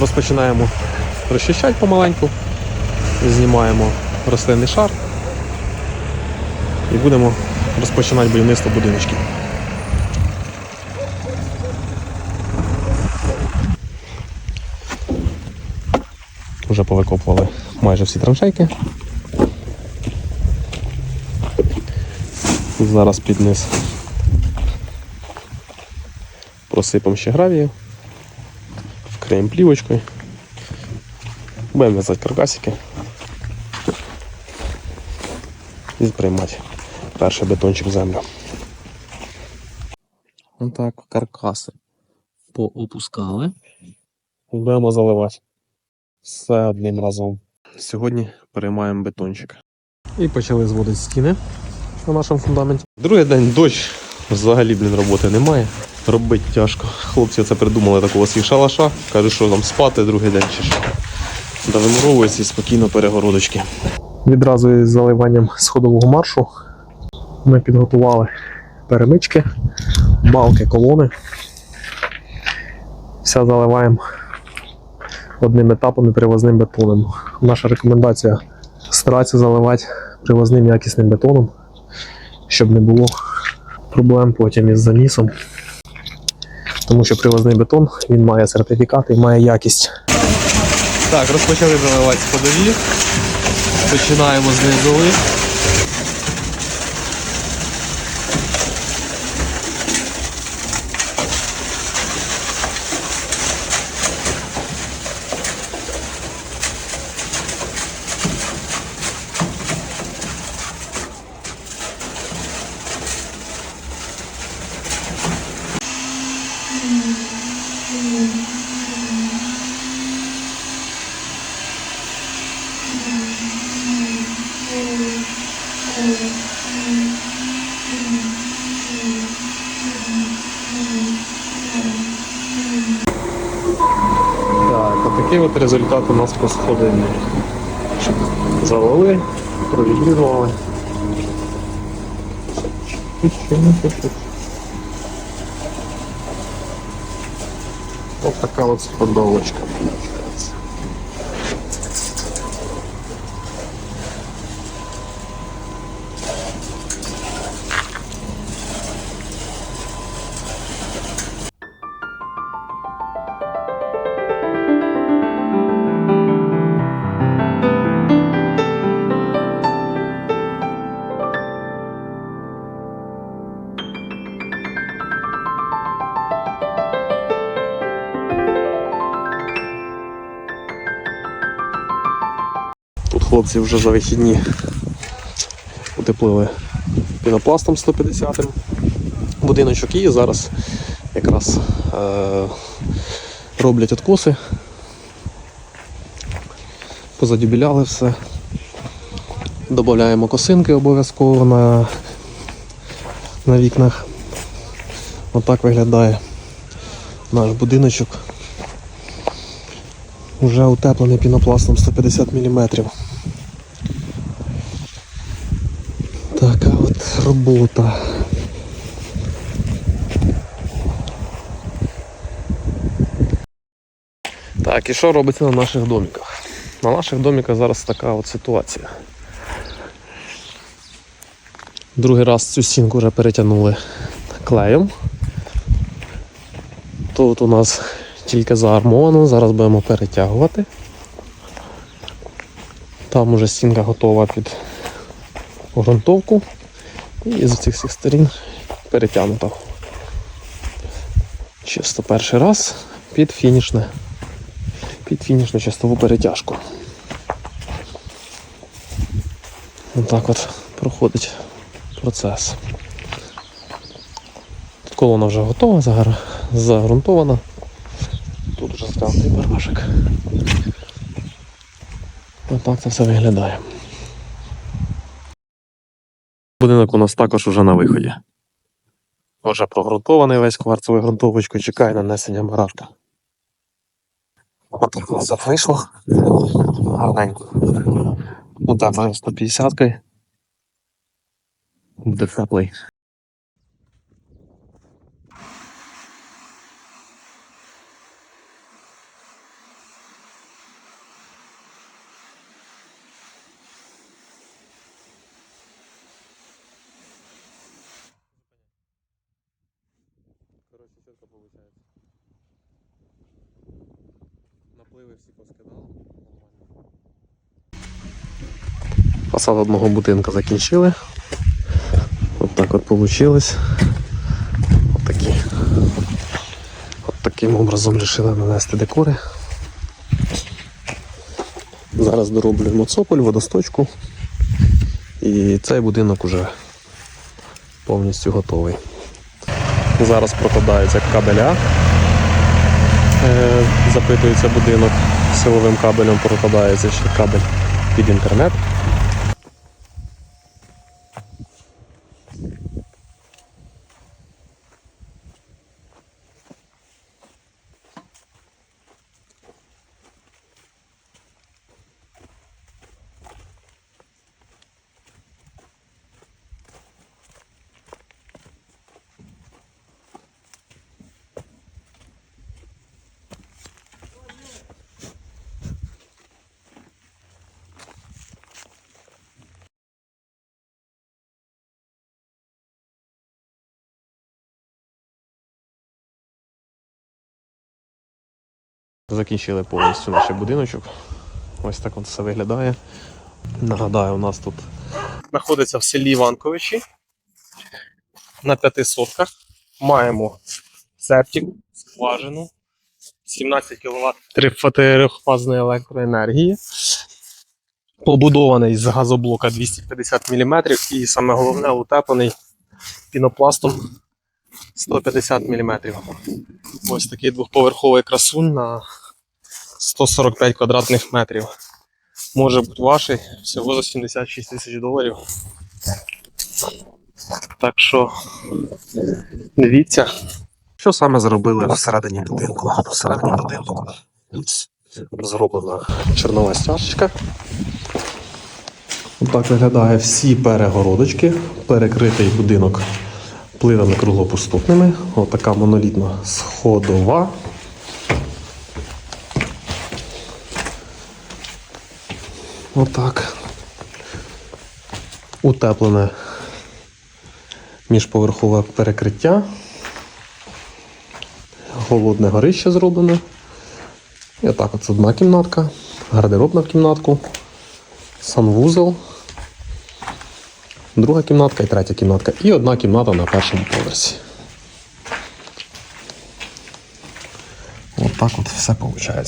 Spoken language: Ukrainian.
Розпочинаємо розчищати помаленьку, знімаємо рослинний шар і будемо розпочинати будівництво будиночків. Вже повикопували майже всі траншейки. Зараз під низ просипемо ще гравію, вкриємо плівочкою, будемо в'язати каркасики і приймати перший бетончик в землю. Отак каркаси поопускали. Будемо заливати. Все одним разом. Сьогодні переймаємо бетончик. І почали зводити стіни на нашому фундаменті. Другий день дощ. Взагалі, блін, роботи немає. Робити тяжко. Хлопці це придумали такого свій шалаша. Кажуть, що там спати другий день чи що. Да вимуровується спокійно перегородочки. Відразу із заливанням сходового маршу ми підготували перемички, балки, колони. Все заливаємо одним етапом і привозним бетоном. Наша рекомендація старатися заливати привозним якісним бетоном, щоб не було проблем потім із замісом. Тому що привозний бетон він має сертифікат і має якість. Так, розпочали заливати ходові. Починаємо з низових. Так, отакий от результат у нас по сходині. Завели, провідрували. Ось така от сходовочка. Хлопці вже за вихідні утеплили пінопластом 150 будиночок і зараз якраз е- роблять откоси. Позадюбіляли все. Додаємо косинки обов'язково на, на вікнах. Отак виглядає наш будиночок. Уже утеплений пінопластом 150 мм. От робота. Так, і що робиться на наших домиках? На наших домиках зараз така от ситуація. Другий раз цю стінку вже перетягнули клеєм. Тут у нас тільки заармовано, зараз будемо перетягувати. Там уже стінка готова під ґрунтовку. І з цих всіх сторін перетягнута. Чисто перший раз під фінішне. Під фінішну чистову перетяжку. Отак от проходить процес. Тут колона вже готова, загрунтована. Тут вже стягнутий барашек. Отак це все виглядає. Будинок у нас також уже на виході. Вже прогрунтований весь кварцевою ґрунтовочкою, чекає нанесення барашка. Отак у нас вийшло. Гарненько. Отак 150 Буде теплий. Виходить. Напливи всі поскидали. Фасад одного будинку закінчили. От так от получилось. От такі. От таким образом вирішили нанести декори. Зараз дороблюємо цоколь, водосточку. І цей будинок уже повністю готовий. Зараз прокладаються кабеля. Е, запитується будинок силовим кабелем, прокладається ще кабель під інтернет. Закінчили повністю наш будиночок. Ось так от все виглядає. Нагадаю, у нас тут знаходиться в селі Іванковичі на п'яти сотках. Маємо септик, скважину, 17 кВт трифотирифазної електроенергії. Побудований з газоблока 250 мм і саме головне утеплений пінопластом 150 мм. Ось такий двохповерховий красунь на 145 квадратних метрів. Може бути ваший всього за 76 тисяч доларів. Так що дивіться. Що саме зробили всередині будинку? Всередині будинку зроблена чорнова стяжечка. Так виглядає всі перегородочки, перекритий будинок плитами круглопустотними. Отака монолітна сходова. Отак. Утеплене міжповерхове перекриття. Голодне горище зроблене. І отак от одна кімнатка, гардеробна в кімнатку, санвузол, друга кімнатка і третя кімнатка. І одна кімната на першому поверсі. Отак от все виходить.